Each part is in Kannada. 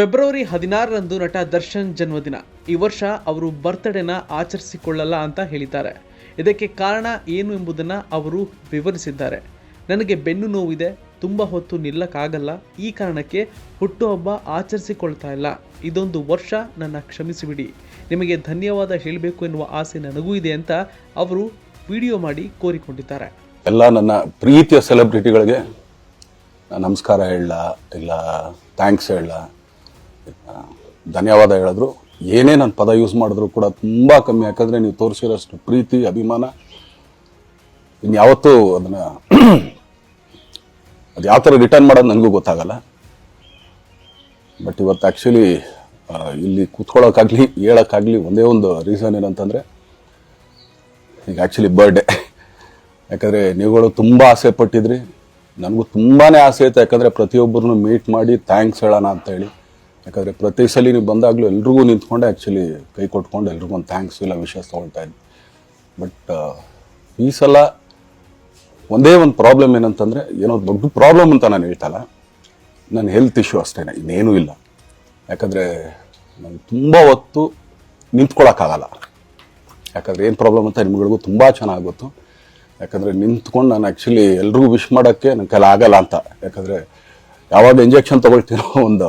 ಫೆಬ್ರವರಿ ಹದಿನಾರರಂದು ನಟ ದರ್ಶನ್ ಜನ್ಮದಿನ. ಈ ವರ್ಷ ಅವರು ಬರ್ತ್ಡೇನ ಆಚರಿಸಿಕೊಳ್ಳಲ್ಲ ಅಂತ ಹೇಳಿದ್ದಾರೆ. ಇದಕ್ಕೆ ಕಾರಣ ಏನು ಎಂಬುದನ್ನು ಅವರು ವಿವರಿಸಿದ್ದಾರೆ. ನನಗೆ ಬೆನ್ನು ನೋವಿದೆ, ತುಂಬ ಹೊತ್ತು ನಿಲ್ಲಕ್ಕಾಗಲ್ಲ, ಈ ಕಾರಣಕ್ಕೆ ಹುಟ್ಟುಹಬ್ಬ ಆಚರಿಸಿಕೊಳ್ತಾ ಇಲ್ಲ. ಇದೊಂದು ವರ್ಷ ನನ್ನ ಕ್ಷಮಿಸಿಬಿಡಿ. ನಿಮಗೆ ಧನ್ಯವಾದ ಹೇಳಬೇಕು ಎನ್ನುವ ಆಸೆ ನನಗೂ ಇದೆ ಅಂತ ಅವರು ವಿಡಿಯೋ ಮಾಡಿ ಕೋರಿಕೊಂಡಿದ್ದಾರೆ. ಎಲ್ಲ ನನ್ನ ಪ್ರೀತಿಯ ಸೆಲೆಬ್ರಿಟಿಗಳಿಗೆ ನಮಸ್ಕಾರ ಹೇಳ ಇಲ್ಲ ಥ್ಯಾಂಕ್ಸ್ ಹೇಳಲ್ಲ ಧನ್ಯವಾದ ಹೇಳಿದ್ರು. ಏನೇ ನಾನು ಪದ ಯೂಸ್ ಮಾಡಿದ್ರು ಕೂಡ ತುಂಬ ಕಮ್ಮಿ. ಯಾಕಂದರೆ ನೀವು ತೋರಿಸಿರೋಷ್ಟು ಪ್ರೀತಿ, ಅಭಿಮಾನ. ಇನ್ಯಾವತ್ತೂ ಅದನ್ನು ಅದು ಯಾವ ಥರ ರಿಟರ್ನ್ ಮಾಡೋದು ನನಗೂ ಗೊತ್ತಾಗಲ್ಲ. ಬಟ್ ಇವತ್ತು ಆ್ಯಕ್ಚುಲಿ ಇಲ್ಲಿ ಕೂತ್ಕೊಳ್ಳೋಕ್ಕಾಗಲಿ ಹೇಳೋಕ್ಕಾಗಲಿ ಒಂದೇ ಒಂದು ರೀಸನ್ ಏನಂತಂದರೆ, ಈಗ ಆ್ಯಕ್ಚುಲಿ ಬರ್ಡೇ ಯಾಕಂದರೆ ನೀವುಗಳು ತುಂಬ ಆಸೆ ಪಟ್ಟಿದ್ರಿ ನನಗೂ ತುಂಬಾ ಆಸೆ ಇತ್ತು ಯಾಕಂದರೆ ಪ್ರತಿಯೊಬ್ಬರನ್ನು ಮೀಟ್ ಮಾಡಿ ಥ್ಯಾಂಕ್ಸ್ ಹೇಳೋಣ ಅಂತ ಹೇಳಿ. ಯಾಕಂದರೆ ಪ್ರತಿ ಸಲ ನೀವು ಬಂದಾಗಲೂ ಎಲ್ರಿಗೂ ನಿಂತ್ಕೊಂಡೆ ಆ್ಯಕ್ಚುಲಿ ಕೈ ಕೊಟ್ಕೊಂಡು ಎಲ್ರಿಗೂ ಒಂದು ಥ್ಯಾಂಕ್ಸ್ ಇಲ್ಲ ವಿಷಯ ತೊಗೊಳ್ತಾ ಇದ್ದೆ. ಬಟ್ ಈ ಸಲ ಒಂದೇ ಒಂದು ಪ್ರಾಬ್ಲಮ್ ಏನಂತಂದರೆ ಏನೋ ದೊಡ್ಡ ಪ್ರಾಬ್ಲಮ್ ಅಂತ ನಾನು ಹೇಳ್ತಲ್ಲ ನನ್ನ ಹೆಲ್ತ್ ಇಶ್ಯೂ ಅಷ್ಟೇ ಇನ್ನೇನೂ ಇಲ್ಲ. ಯಾಕಂದರೆ ನಾನು ತುಂಬ ಹೊತ್ತು ನಿಂತ್ಕೊಳ್ಳೋಕ್ಕಾಗಲ್ಲ ಯಾಕಂದರೆ ಏನು ಪ್ರಾಬ್ಲಮ್ ಅಂತ ನಿಮ್ಗಳಿಗೂ ತುಂಬ ಚೆನ್ನಾಗಿ ಗೊತ್ತು. ಯಾಕಂದರೆ ನಿಂತ್ಕೊಂಡು ನಾನು ಆ್ಯಕ್ಚುಲಿ ಎಲ್ರಿಗೂ ವಿಶ್ ಮಾಡೋಕ್ಕೆ ನನ್ನ ಕೈಲಿ ಆಗಲ್ಲ ಅಂತ. ಯಾಕಂದರೆ ಯಾವಾಗ ಇಂಜೆಕ್ಷನ್ ತೊಗೊಳ್ತೀನೋ ಒಂದು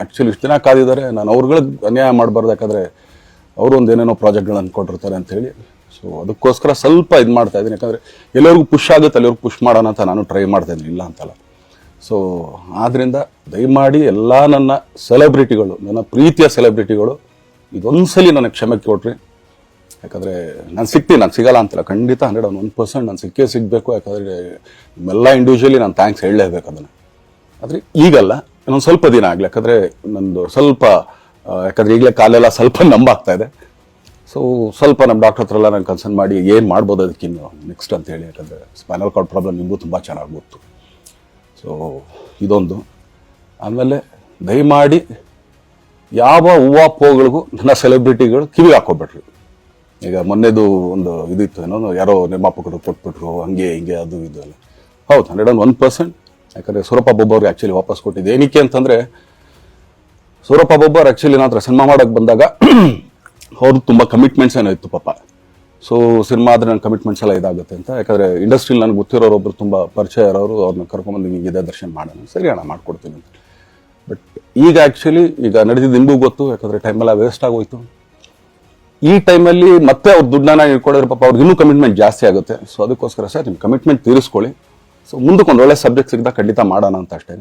ಆ್ಯಕ್ಚುಲಿ ಇಷ್ಟು ದಿನ ಕಾದಿದ್ದಾರೆ. ನಾನು ಅವ್ರುಗಳಿಗೆ ಅನ್ಯಾಯ ಮಾಡಬಾರ್ದು, ಯಾಕಂದರೆ ಅವರು ಒಂದು ಏನೇನೋ ಪ್ರಾಜೆಕ್ಟ್ಗಳು ಅಂದ್ಕೊಂಡಿರ್ತಾರೆ ಅಂತೇಳಿ ಸೊ ಅದಕ್ಕೋಸ್ಕರ ಸ್ವಲ್ಪ ಇದು ಮಾಡ್ತಾ ಇದ್ದೀನಿ. ಯಾಕಂದರೆ ಎಲ್ಲರಿಗೂ ಪುಷ್ ಆಗುತ್ತೆ ಅಲ್ಲಿವ್ರಿಗೆ ಪುಷ್ ಮಾಡೋಣ ಅಂತ ನಾನು ಟ್ರೈ ಮಾಡ್ತಾ ಇದ್ದೀನಿ. ಇಲ್ಲ ಅಂತಲ್ಲ. ಸೊ ಆದ್ದರಿಂದ ದಯಮಾಡಿ ಎಲ್ಲ ನನ್ನ ಸೆಲೆಬ್ರಿಟಿಗಳು ನನ್ನ ಪ್ರೀತಿಯ ಸೆಲೆಬ್ರಿಟಿಗಳು ಇದೊಂದ್ಸಲಿ ನನಗೆ ಕ್ಷಮೆ ಕೊಟ್ರಿ. ಯಾಕಂದರೆ ನಾನು ಸಿಗ್ತೀನಿ, ನಾನು ಸಿಗಲ್ಲ ಅಂತಲ್ಲ. ಖಂಡಿತ ಹಂಡ್ರೆಡ್ ಒನ್ ಪರ್ಸೆಂಟ್ ನಾನು ಸಿಕ್ಕೇ ಸಿಗಬೇಕು. ಯಾಕಂದರೆ ನಿಮ್ಮೆಲ್ಲ ಇಂಡಿವಿಜುವಲಿ ನಾನು ಥ್ಯಾಂಕ್ಸ್ ಹೇಳಲೇಬೇಕು ಅದನ್ನು. ಆದರೆ ಈಗಲ್ಲ ಇನ್ನೊಂದು ಸ್ವಲ್ಪ ದಿನ ಆಗಲಿ, ಯಾಕಂದರೆ ನಂದು ಸ್ವಲ್ಪ ಯಾಕಂದರೆ ಈಗಲೇ ಕಾಲೆಲ್ಲ ಸ್ವಲ್ಪ ನಂಬಾಗ್ತಾ ಇದೆ. ಸೊ ಸ್ವಲ್ಪ ನಮ್ಮ ಡಾಕ್ಟರ್ ಹತ್ರ ಎಲ್ಲ ನಾನು ಕನ್ಸರ್ನ್ ಮಾಡಿ ಏನು ಮಾಡ್ಬೋದು ಅದಕ್ಕಿನ್ನು ನೆಕ್ಸ್ಟ್ ಅಂತ ಹೇಳಿ, ಯಾಕಂದರೆ ಸ್ಪೈನಲ್ ಕಾರ್ಡ್ ಪ್ರಾಬ್ಲಮ್ ನಿಮಗೂ ತುಂಬ ಚೆನ್ನಾಗಿ ಗೊತ್ತು. ಸೊ ಇದೊಂದು. ಆಮೇಲೆ ದಯಮಾಡಿ ಯಾವ ಹೂವು ಪೋಗಳಿಗೂ ನನ್ನ ಸೆಲೆಬ್ರಿಟಿಗಳು ಕಿವಿ ಹಾಕೋಬೇಡ್ರಿ ಈಗ ಮೊನ್ನೆದು ಒಂದು ಇದಿತ್ತು, ಏನೋ, ಯಾರೋ ನಿರ್ಮಾಪಕರು ಕೊಟ್ಬಿಟ್ರು, ಹಂಗೆ, ಹಿಂಗೆ, ಅದು, ಇದು ಎಲ್ಲ. ಹೌದು ಹಂಡ್ರೆಡ್ ಆ್ಯಂಡ್ ಒನ್ ಪರ್ಸೆಂಟ್ ಯಾಕಂದರೆ ಸೂರಪ್ಪ ಬೊಬ್ಬವ್ರಿಗೆ ಆ್ಯಕ್ಚುಲಿ ವಾಪಸ್ ಕೊಟ್ಟಿದ್ದು. ಏನಕ್ಕೆ ಅಂತಂದರೆ ಸೂರಪ್ಪ ಬೊಬ್ಬರ್ ಆ್ಯಕ್ಚುಲಿ ನಾತ್ರ ಹತ್ರ ಸಿನಿಮಾ ಮಾಡೋಕ್ಕೆ ಬಂದಾಗ ಅವ್ರದ್ದು ತುಂಬ ಕಮಿಟ್ಮೆಂಟ್ಸ್ ಏನೋ ಇತ್ತು ಪಾಪ. ಸೊ ಸಿನಿಮಾ ಆದರೆ ನನ್ನ ಕಮಿಟ್ಮೆಂಟ್ಸ್ ಎಲ್ಲ ಇದಾಗುತ್ತೆ ಅಂತ. ಯಾಕಂದರೆ ಇಂಡಸ್ಟ್ರಿಲಿ ನನಗೆ ಗೊತ್ತಿರೋರು ಒಬ್ರು ತುಂಬ ಪರಿಚಯ ಇರೋರು ಅವ್ರನ್ನ ಕರ್ಕೊಂಬಂದು ಇದೇ ದರ್ಶನ ಮಾಡೋಣ, ಸರಿ ಅಣ್ಣ ಮಾಡ್ಕೊಡ್ತೀನಿ ಅಂತ. ಬಟ್ ಈಗ ಆ್ಯಕ್ಚುಲಿ ಈಗ ನಡೆದಿದ್ದು ನಿಮಗೂ ಗೊತ್ತು, ಯಾಕಂದರೆ ಟೈಮೆಲ್ಲ ವೇಸ್ಟ್ ಆಗೋಯ್ತು. ಈ ಟೈಮಲ್ಲಿ ಮತ್ತೆ ಅವ್ರ ದುಡ್ಡನ್ನ ಇಟ್ಕೊಂಡಿರೋ ಪಾಪ, ಅವ್ರಿಗೆ ಇನ್ನೂ ಕಮಿಟ್ಮೆಂಟ್ ಜಾಸ್ತಿ ಆಗುತ್ತೆ. ಸೊ ಅದಕ್ಕೋಸ್ಕರ ಸರ್ ನಿಮ್ಮ ಕಮಿಟ್ಮೆಂಟ್ ತೀರಿಸ್ಕೊಳ್ಳಿ. ಸೊ ಮುಂದಕ್ಕೆ ಒಂದು ಒಳ್ಳೆ ಸಬ್ಜೆಕ್ಟ್ ಸಿಗ್ದಾಗ ಖಂಡಿತ ಮಾಡೋಣ ಅಂತ ಅಷ್ಟೇ